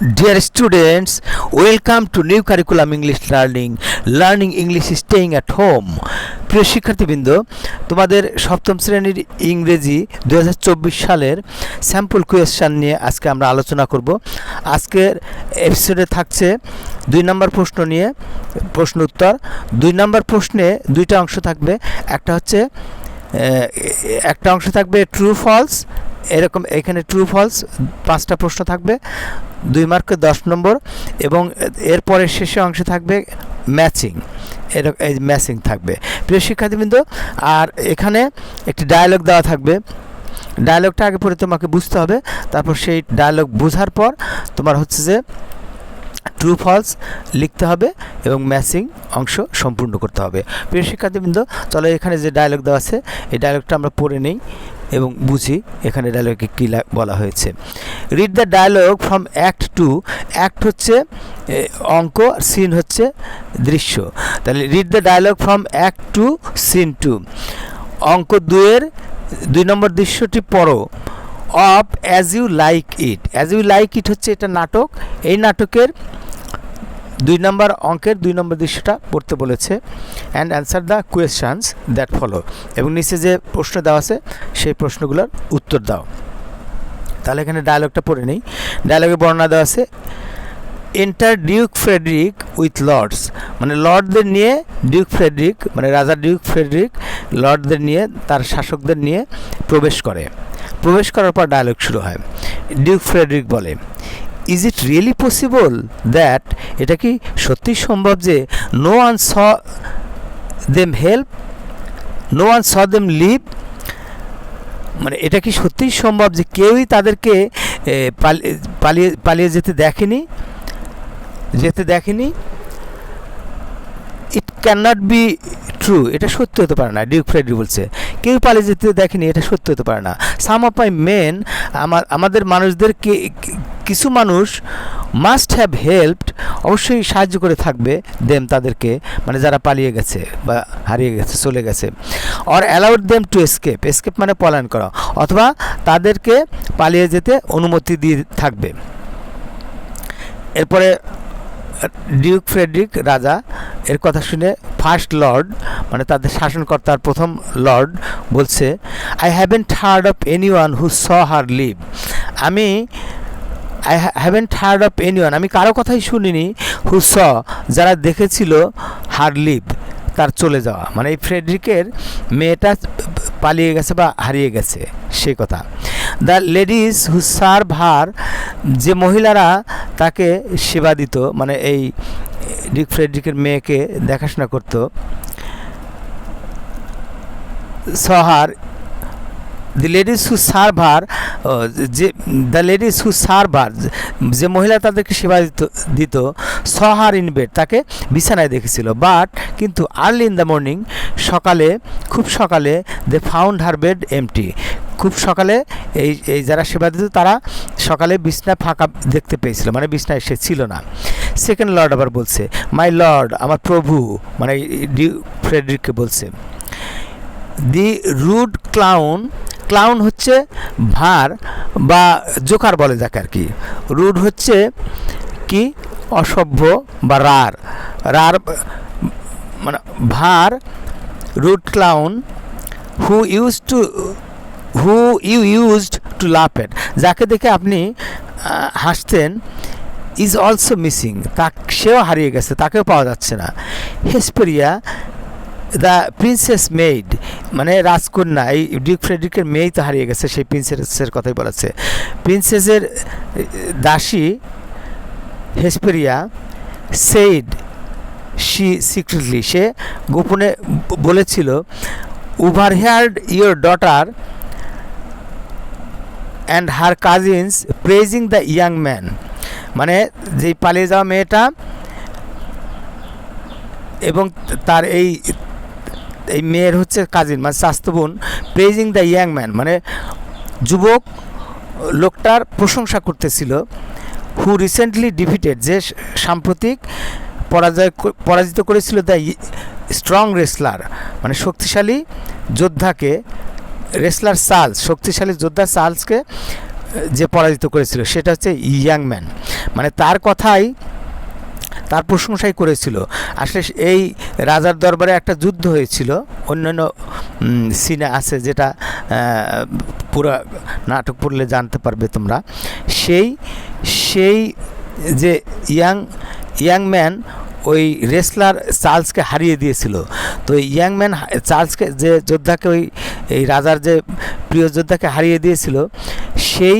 Dear students, welcome to new curriculum English learning. Learning English is staying at home. প্রিয় শিক্ষার্থীবৃন্দ তোমাদের সপ্তম শ্রেণির ইংরেজি দু হাজার চব্বিশ সালের স্যাম্পল কোয়েশ্চান নিয়ে আজকে আমরা আলোচনা করব আজকের এপিসোডে থাকছে দুই নম্বর প্রশ্ন নিয়ে প্রশ্ন উত্তর দুই নম্বর প্রশ্নে দুইটা অংশ থাকবে একটা হচ্ছে একটা অংশ থাকবে ট্রু ফলস এরকম এখানে ট্রু ফলস পাঁচটা প্রশ্ন থাকবে, দুই মার্কে দশ নম্বর, এবং এরপরে শেষে অংশে থাকবে ম্যাচিং এরকম এই ম্যাচিং থাকবে। প্রিয় শিক্ষার্থীবৃন্দ, আর এখানে একটি ডায়ালগ দেওয়া থাকবে। ডায়ালগটা আগে পরে তোমাকে বুঝতে হবে, তারপর সেই ডায়ালগ বোঝার পর তোমার হচ্ছে যে ট্রু ফলস লিখতে হবে এবং ম্যাচিং অংশ সম্পূর্ণ করতে হবে। প্রিয় শিক্ষার্থীবৃন্দ, চলো এখানে যে ডায়লগ দেওয়া আছে, এই ডায়লগটা আমরা পড়ে নেই। এবং বুঝি এখানে ডায়লগে কী বলা হয়েছে। Read the dialogue from act two act হচ্ছে অঙ্ক সিন হচ্ছে, দৃশ্য। তাহলে read the dialogue from act two scene two অঙ্ক দুয়ের দুই নম্বর দৃশ্যটি পড়ো। Of as you like it as you like it হচ্ছে এটা নাটক। এই নাটকের দুই নম্বর অঙ্কের দুই নম্বর দৃশ্যটা পড়তে বলেছে and answer the questions that follow এবং নিচে যে প্রশ্ন দেওয়া আছে, সেই প্রশ্নগুলোর উত্তর দাও। তাহলে এখানে ডায়লগটা পড়ে নেই। ডায়লগে বর্ণনা দেওয়া আছে enter duke Frederick with lords মানে লর্ডদের নিয়ে ডিউক ফ্রেডরিক মানে রাজা ডিউক ফ্রেডরিক লর্ডদের নিয়ে, তার শাসকদের নিয়ে প্রবেশ করে। প্রবেশ করার পর ডায়লগ শুরু হয়। ডিউক ফ্রেডরিক বলে is it really possible that এটা কি সত্যি সম্ভব যে no one saw them help no one saw them leave মানে এটা কি সত্যিই সম্ভব যে কেউই তাদেরকে পালিয়ে পালিয়ে যেতে দেখেনি? যেতে দেখেনি? It can not be true এটা সত্যি হতে পারে না ডিউক ফ্রেডরি বলছে। কেউ পালিয়ে যেতে দেখেনি, এটা সত্য হতে পারে না। সাম অফ মাই মেন আমার, আমাদের মানুষদেরকে কিছু মানুষ মাস্ট হ্যাভ হেল্পড অবশ্যই সাহায্য করে থাকবে দেম তাদেরকে মানে যারা পালিয়ে গেছে বা হারিয়ে গেছে, চলে গেছে। Or allowed them to escape escape মানে পলায়ন করা। অথবা তাদেরকে পালিয়ে যেতে অনুমতি দিয়ে থাকবে। এরপরে ডিউক ফ্রেডরিক রাজা, এর কথা শুনে ফার্স্ট লর্ড মানে তাদের শাসনকর্তার প্রথম লর্ড বলছে I haven't heard of anyone who saw her leave আমি I haven't heard of anyone আমি কারও কথাই শুনিনি হু স যারা দেখেছিল হার লিভ তার চলে যাওয়া। মানে এই ফ্রেডরিকের মেয়েটা পালিয়ে গেছে বা হারিয়ে গেছে সেই কথা। The ladies who serve her, যে মহিলারা তাকে সেবা দিত মানে এই ডিক ফ্রেডরিকের মেয়েকে দেখাশোনা করত। সহার the ladies who served her যে, the ladies who served her যে মহিলা তাদেরকে সেবা দিত দিত, সহার ইন বেড, তাকে বিছানায় দেখেছিল। বাট, কিন্তু আর্লি ইন দ্য মর্নিং সকালে, খুব সকালে, they found her bed empty. খুব সকালে এই এই যারা সেবা দিত তারা সকালে বিছনা ফাঁকা দেখতে পেয়েছিল মানে বিছনায় সে ছিল না। সেকেন্ড লর্ড আবার বলছে মাই লর্ড আমার প্রভু মানে ডি, ফ্রেডরিককে বলছে। দি রুড ক্লাউন ক্লাউন হচ্ছে ভার বা জোকার বলে যাকে আর কি। রুড হচ্ছে কি? অসভ্য বা রার। রার মানে ভার rude clown who use to who you used to laugh at যাকে দেখে আপনি হাসতেন ইজ অলসো মিসিং তা সেও হারিয়ে গেছে, তাকেও পাওয়া যাচ্ছে না। হেসপেরিয়া দ্য প্রিন্সেস মেইড মানে রাজকন্যা, এই ডিউক ফ্রেডরিকের মেয়েই তো হারিয়ে গেছে, সেই প্রিন্সেসের কথাই বলেছে। প্রিন্সেসের দাসী, হেসপেরিয়া সেইড শি সিক্রেটলি সে গোপনে বলেছিল overheard your daughter and her cousins praising the young man মানে যেই পালিয়ে যাওয়া মেয়েটা এবং তার এই এই মেয়ের হচ্ছে কাজিন মানে স্বাস্থ্য বোন প্রেজিং দ্য ইয়াং ম্যান মানে যুবক লোকটার প্রশংসা করতেছিল হু রিসেন্টলি ডিফিটেড যে সাম্প্রতিক পরাজয় পরাজিত করেছিল দ্য স্ট্রং রেসলার মানে শক্তিশালী যোদ্ধাকে রেসলার চার্লস শক্তিশালী যোদ্ধা চার্লসকে যে পরাজিত করেছিল, সেটা হচ্ছে ইয়াং ম্যান। মানে তার কথাই, তার প্রশংসাই করেছিল। আসলে এই রাজার দরবারে একটা যুদ্ধ হয়েছিল। অন্যান্য সিনে আছে যেটা পুরো নাটক পড়লে জানতে পারবে তোমরা। সেই সেই যে ইয়াং ইয়াং ম্যান ওই রেসলার চার্লসকে হারিয়ে দিয়েছিল। তো ইয়াং ম্যান চার্লসকে যে যোদ্ধাকে ওই এই রাজার যে প্রিয় যোদ্ধাকে হারিয়ে দিয়েছিল, সেই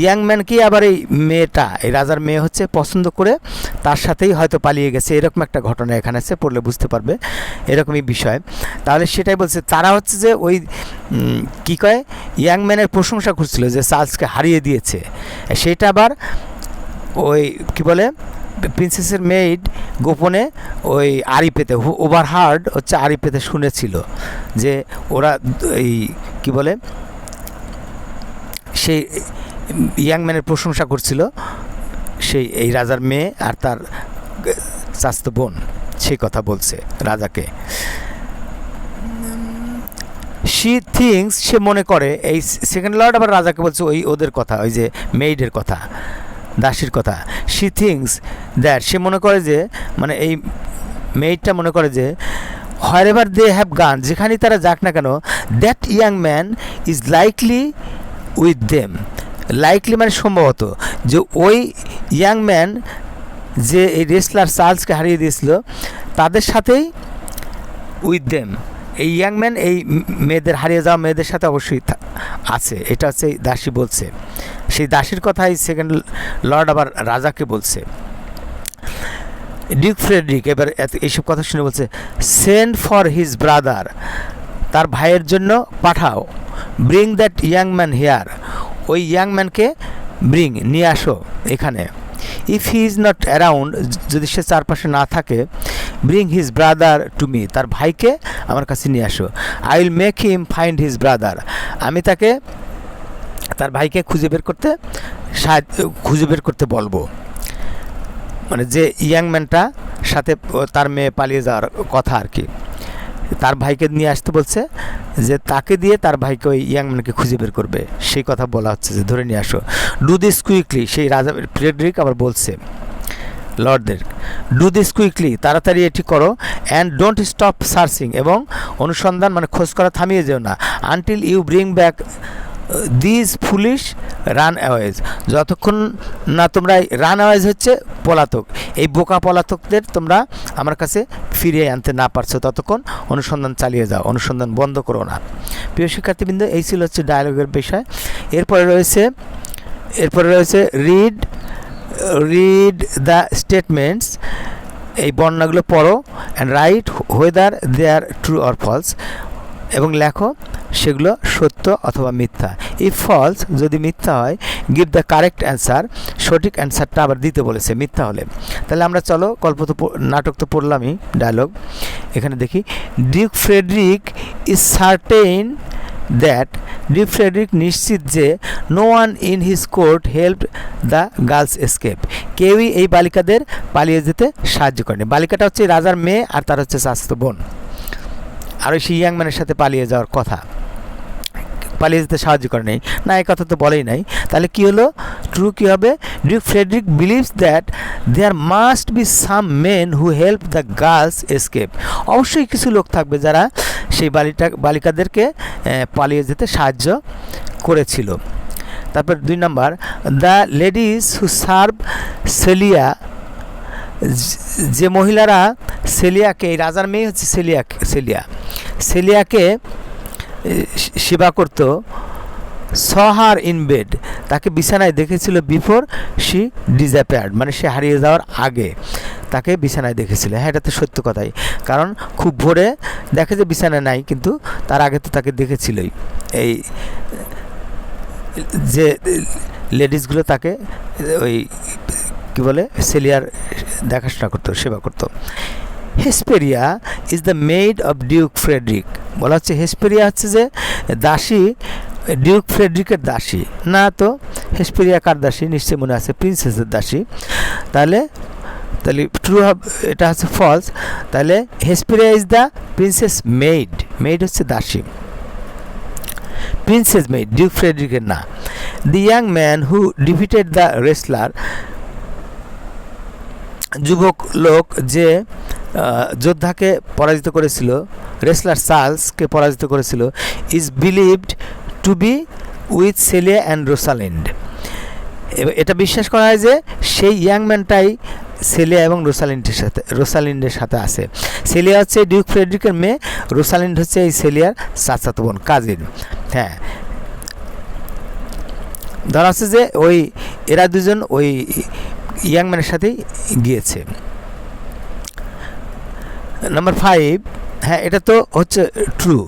ইয়াং ম্যানকেই আবার এই মেয়েটা, এই রাজার মেয়ে হচ্ছে পছন্দ করে তার সাথেই হয়তো পালিয়ে গেছে। এরকম একটা ঘটনা এখানে আছে, পড়লে বুঝতে পারবে। এরকমই বিষয়। তাহলে সেটাই বলছে, তারা হচ্ছে যে ওই কি কয়? ইয়াং ম্যানের প্রশংসা করছিল যে চার্লসকে হারিয়ে দিয়েছে। সেটা আবার ওই, কি বলে? প্রিন্সেসের মেইড গোপনে ওই আড়ি পেতে ওভারহার্ড হচ্ছে আড়ি পেতে শুনেছিল যে ওরা এই কি বলে, সেই ইয়াং ম্যানের প্রশংসা করছিল সেই, এই রাজার মেয়ে আর তার স্বাস্থ্য বোন সেই কথা বলছে রাজাকে। শি থিংস সে মনে করে, এই সেকেন্ড লর্ড আবার রাজাকে বলছে ওই ওদের কথা, ওই যে মেইডের কথা। দাসীর কথা। শি থিংস দ্যাট সে মনে করে যে মানে এই মেয়েটা মনে করে যে হোয়ার এভার দে হ্যাভ গান যেখানেই তারা যাক না কেন that young man is likely with them likely মানে সম্ভবত যে ওই ইয়াং ম্যান যে এই রেসলার চার্লসকে হারিয়ে দিয়েছিল, তাদের সাথেই উইথ দেম এই ইয়াং ম্যান এই মেয়েদের, হারিয়ে যাওয়া মেয়েদের সাথে অবশ্যই আছে। এটা হচ্ছে দাসী বলছে। সেই দাসীর কথাই সেকেন্ড লর্ড আবার রাজাকে বলছে। ডিউক ফ্রেডরিক এবার এইসব কথা শুনে বলছে সেন্ড ফর হিজ ব্রাদার তার ভাইয়ের জন্য পাঠাও। Bring that young man hair ওই ইয়াং ম্যানকে ব্রিং নিয়ে আসো এখানে। If he is not around যদি সে চারপাশে না থাকে bring his brother to me তার ভাইকে আমার কাছে নিয়ে আসো। I will make him find his brother আমি তাকে তার ভাইকে খুঁজে বের করতে সাহায্য খুঁজে বের করতে বলব। মানে যে ইয়াং ম্যানটা সাথে তার মেয়ে পালিয়ে যাওয়ার কথা আর কি। তার ভাইকে নিয়ে আসতে বলছে যে তাকে দিয়ে তার ভাইকে ওই ইয়াং ম্যানকে খুঁজে বের করবে। সেই কথা বলা হচ্ছে যে ধরে নিয়ে আসো। ডু দিস কুইকলি সেই রাজা ফ্রেডরিক আবার বলছে, লর্ডদের ডু দিস কুইকলি তাড়াতাড়ি এটি করো অ্যান্ড ডোন্ট স্টপ সার্চিং এবং অনুসন্ধান মানে খোঁজ করা থামিয়ে যেও না। Until you bring back this foolish runaways যতক্ষণ না তোমরা রান অ্যাওয়েজ হচ্ছে, পলাতক। এই বোকা পলাতকদের তোমরা আমার কাছে ফিরিয়ে আনতে না পারছ। ততক্ষণ অনুসন্ধান চালিয়ে যাও, অনুসন্ধান বন্ধ করো না। প্রিয় শিক্ষার্থীবৃন্দ, এই ছিল হচ্ছে ডায়ালগের বিষয়। এরপরে রয়েছে এরপরে রয়েছে রিড রিড দ্য স্টেটমেন্টস এই বর্ণনাগুলো পড়ো and write whether they are true or false এবং লেখো সেগুলো সত্য অথবা মিথ্যা। ইফ ফলস যদি মিথ্যা হয় গিভ দ্য কারেক্ট অ্যান্সার সঠিক অ্যান্সারটা আবার দিতে বলেছে, মিথ্যা হলে। তাহলে আমরা চলো গল্প তো নাটক তো পড়লামই ডায়লগ এখানে দেখি Duke Frederick is certain that Duke Frederick নিশ্চিত যে no one in his court help the girls escape কেউই এই বালিকাদের পালিয়ে যেতে সাহায্য করেনি। বালিকাটা হচ্ছে রাজার মেয়ে আর তার হচ্ছে স্বাস্থ্য বোন। আর ওই সেই ইয়াং ম্যানের সাথে পালিয়ে যাওয়ার কথা। পালিয়ে যেতে সাহায্য করে নেই। না এই কথা তো বলেই নাই। তাহলে কি হলো? ট্রু কী হবে? Duke Frederick believes that there must be some men who help the girls escape অবশ্যই কিছু লোক থাকবে যারা সেই বালিটা, বালিকাদেরকে পালিয়ে যেতে সাহায্য করেছিল। তারপর দুই নম্বর the ladies who serve Celia যে- মহিলারা সেলিয়াকে এই রাজার মেয়ে হচ্ছে সেলিয়া সেলিয়া সেলিয়াকে সেবা করত। Saw her in bed. তাকে বিছানায় দেখেছিল বিফোর শি ডিজাপেয়ার্ড মানে সে হারিয়ে যাওয়ার আগে তাকে বিছানায় দেখেছিল। হ্যাঁ এটা তো সত্য কথাই। কারণ খুব ভোরে দেখে যে বিছানায় নাই, কিন্তু তার আগে তো তাকে দেখেছিলই। এই যে লেডিসগুলো তাকে ওই কি বলে, সেলিয়ার দেখাশোনা করতো, সেবা করতো। Hesperia is the maid of Duke Frederick. বলা হচ্ছে হেসপেরিয়া হচ্ছে যে দাসী, ডিউক ফ্রেডরিকের দাসী। না তো, হেসপেরিয়া কার দাসী? নিশ্চয়ই মনে আছে, প্রিন্সেসের দাসী। তাহলে তাহলে ট্রু এটা হচ্ছে ফলস তাহলে Hesperia is the princess maid maid হচ্ছে দাসী। প্রিন্সেস মেয়ে ডিউক ফ্রেডরিকের না। The young man who defeated the wrestler যুবক লোক যে যোদ্ধাকে পরাজিত করেছিল রেসলার চার্লসকে পরাজিত করেছিল, is believed to be with Celia and Rosalind. এটা বিশ্বাস করা হয় যে সেই ইয়াং ম্যানটাই সেলিয়া এবং রোসালিন্ডের সাথে রোসালিন্ডের সাথে আছে। সেলিয়া হচ্ছে ডিউক ফ্রেডরিকের মেয়ে, রোসালিন্ড হচ্ছে এই সেলিয়ার চাচাতো বোন, কাজিন। হ্যাঁ। ধরা আছে যে ওই, এরা দুজন ওই ইয়াং ম্যানের সাথেই গিয়েছে। নাম্বার ফাইভ হ্যাঁ এটা তো হচ্ছে ট্রু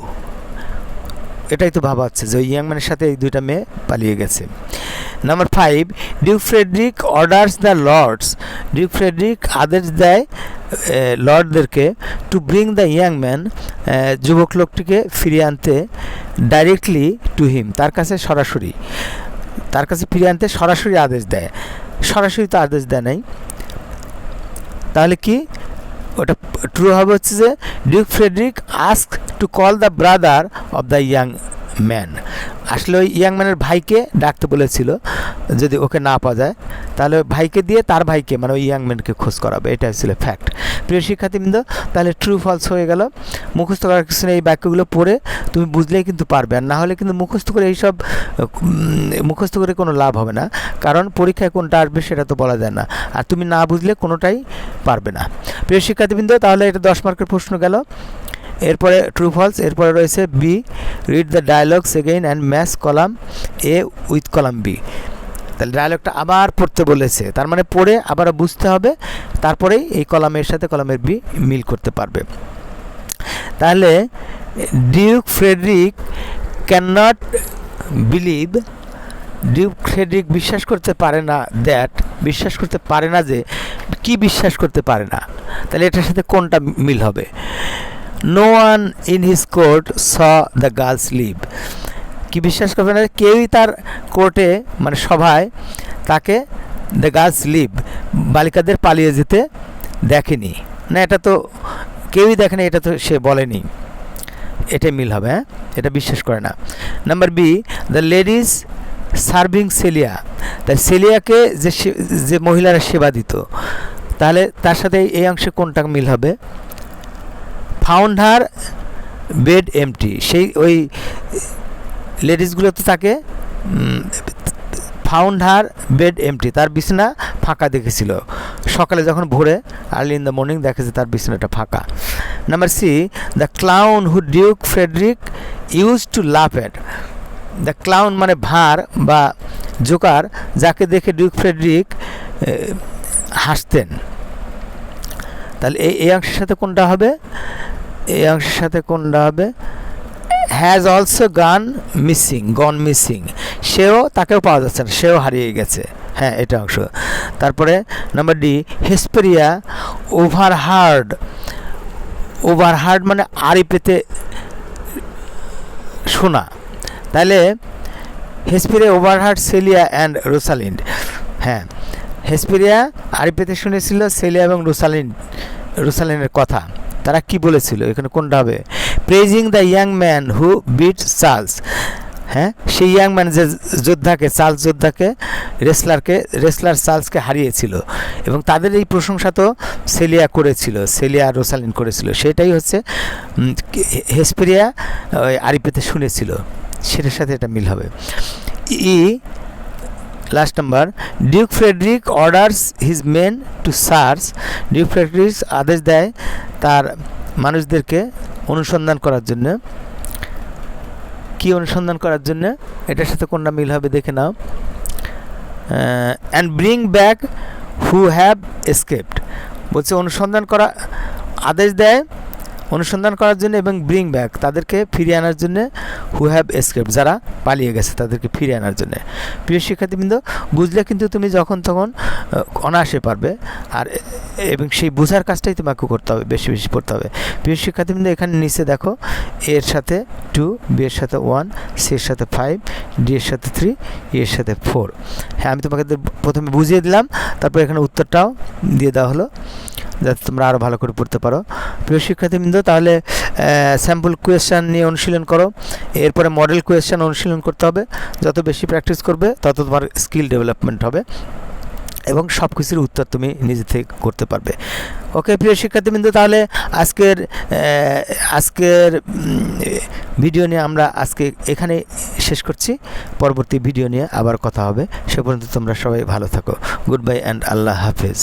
এটাই তো ভাবা হচ্ছে যে ইয়াং ম্যানের সাথে এই দুইটা মেয়ে পালিয়ে গেছে। Number five Duke Frederick orders the lords Duke Frederick আদেশ দেয় লর্ডদেরকে to bring the young man যুবক লোকটিকে ফিরিয়ে আনতে ডাইরেক্টলি টু হিম তার কাছে সরাসরি। তার কাছে ফিরিয়ে আনতে সরাসরি আদেশ দেয়। সরাসরি তো আদেশ দেয় নাই। তাহলে কি? ওটা ট্রু হবে হচ্ছে যে Duke Frederick ask to call the brother of the young man আসলে ওই ইয়াং ম্যানের ভাইকে ডাকতে বলেছিল। যদি ওকে না পাওয়া যায়, তাহলে ভাইকে দিয়ে তার ভাইকে মানে ওই ইয়াং ম্যানকে খোঁজ করাবে। এটা ছিল ফ্যাক্ট প্রিয় শিক্ষার্থীবৃন্দ, তাহলে ট্রু ফলস হয়ে গেল। মুখস্থ করার কিছু এই বাক্যগুলো পড়ে তুমি বুঝলেই কিন্তু পারবে। আর না হলে কিন্তু মুখস্থ করে এইসব মুখস্থ করে কোনো লাভ হবে না। কারণ পরীক্ষায় কোনটা আসবে সেটা তো বলা যায় না। আর তুমি না বুঝলে কোনোটাই পারবে না। প্রিয় শিক্ষার্থীবৃন্দ, তাহলে এটা দশ মার্কের প্রশ্ন গেল। এরপরে ট্রু ফলস এরপরে রয়েছে B read the dialogues again and match column A with column B তাহলে ডায়ালগটা আবার পড়তে বলেছে। তার মানে পড়ে আবার বুঝতে হবে, তারপরেই এই কলামের সাথে কলামের বি মিল করতে পারবে। তাহলে Duke Frederick cannot believe Duke Frederick বিশ্বাস করতে পারে না দ্যাট বিশ্বাস করতে পারে না যে, কি বিশ্বাস করতে পারে না। তাহলে এটার সাথে কোনটা মিল হবে? No one in his court saw the girls leave কি বিশ্বাস করবে না? কেউই তার কোর্টে মানে সভায় তাকে দ্য গার্লস লিভ বালিকাদের পালিয়ে যেতে দেখেনি। না, এটা তো কেউই দেখেনি, এটা তো সে বলেনি। এটাই মিল হবে হ্যাঁ? এটা বিশ্বাস করে না। Number B the ladies serving Celia তা সেলিয়াকে যে যে মহিলারা সেবা দিত, তাহলে তার সাথে এই অংশে কোনটা মিল হবে? ফাউন্ড হার বেড এমটি সেই ওই লেডিসগুলো তো তাকে ফাউন্ড হার বেড এমটি তার বিছানা ফাঁকা দেখেছিল। সকালে যখন ভোরে আর্লি ইন দ্য মর্নিং দেখে যে তার বিছানাটা ফাঁকা। Number C the clown who Duke Frederick use to laugh at the clown মানে ভার বা জোকার, যাকে দেখে ডিউক ফ্রেডরিক হাসতেন। তাহলে এই এই অংশের সাথে কোনটা হবে? এই অংশের সাথে কোনটা হবে? Has also gone missing gone missing সেও তাকেও পাওয়া যাচ্ছে না, সেও হারিয়ে গেছে। হ্যাঁ এটা অংশ। তারপরে number D Hesperia overheard মানে আড়ি পেতে শোনা। তাহলে হেসপেরিয়া ওভারহার্ড সেলিয়া অ্যান্ড রোসালিন্ড হ্যাঁ হেসপেরিয়া আড়ি পেতে শুনেছিল সেলিয়া এবং রোসালিন্ড রোসালিনের কথা। তারা কি বলেছিল? এখানে কোনটা হবে? Praising the young man who beat Charles হ্যাঁ? সেই ইয়াং ম্যান যে যোদ্ধাকে চার্লস যোদ্ধাকে রেসলারকে রেসলার চার্লসকে হারিয়েছিল। এবং তাদের এই প্রশংসা তো সেলিয়া করেছিল, সেলিয়া রোসালিন করেছিল। সেটাই হচ্ছে হেসপেরিয়া, ওই আরিপেতে শুনেছিল। সেটার সাথে এটা মিল হবে। E last number Duke Frederick orders his men to search Duke Frederick আদেশ দেয় তার মানুষদেরকে অনুসন্ধান করার জন্য। কি অনুসন্ধান করার জন্য? এটার সাথে কোনটা মিল হবে দেখে নাও। And bring back who have escaped বলছে, অনুসন্ধান করা আদেশ দেয় অনুসন্ধান করার জন্য এবং ব্রিং ব্যাক তাদেরকে ফিরিয়ে আনার জন্য হু হ্যাভ এসকেপ যারা পালিয়ে গেছে তাদেরকে ফিরিয়ে আনার জন্য। প্রিয় শিক্ষার্থীবৃন্দ, বুঝলে কিন্তু তুমি যখন তখন অনায়াসে পারবে আর এবং সেই বোঝার কাজটাই তোমাকে করতে হবে, বেশি বেশি পড়তে হবে। প্রিয় শিক্ষার্থীবৃন্দ, এখানে নিচে দেখো এর সাথে টু বি এর সাথে ওয়ান সি এর সাথে ফাইভ ডি এর সাথে থ্রি ই এর সাথে ফোর হ্যাঁ আমি তোমাকে প্রথমে বুঝিয়ে দিলাম, তারপর এখানে উত্তরটাও দিয়ে দেওয়া হলো। যাতে তোমরা আরও ভালো করে পড়তে পারো। প্রিয় শিক্ষার্থীবৃন্দ, তাহলে স্যাম্পল কোয়েশ্চান নিয়ে অনুশীলন করো। এরপরে মডেল কোয়েশ্চান অনুশীলন করতে হবে। যত বেশি প্র্যাকটিস করবে, তত তোমার স্কিল ডেভেলপমেন্ট হবে এবং সব কিছুর উত্তর তুমি নিজে থেকে করতে পারবে। ওকে প্রিয় শিক্ষার্থীবৃন্দ, তাহলে আজকের আজকের ভিডিও নিয়ে আমরা আজকে এখানে শেষ করছি। পরবর্তী ভিডিও নিয়ে আবার কথা হবে। সে পর্যন্ত তোমরা সবাই ভালো থাকো। গুড বাই অ্যান্ড আল্লাহ হাফেজ।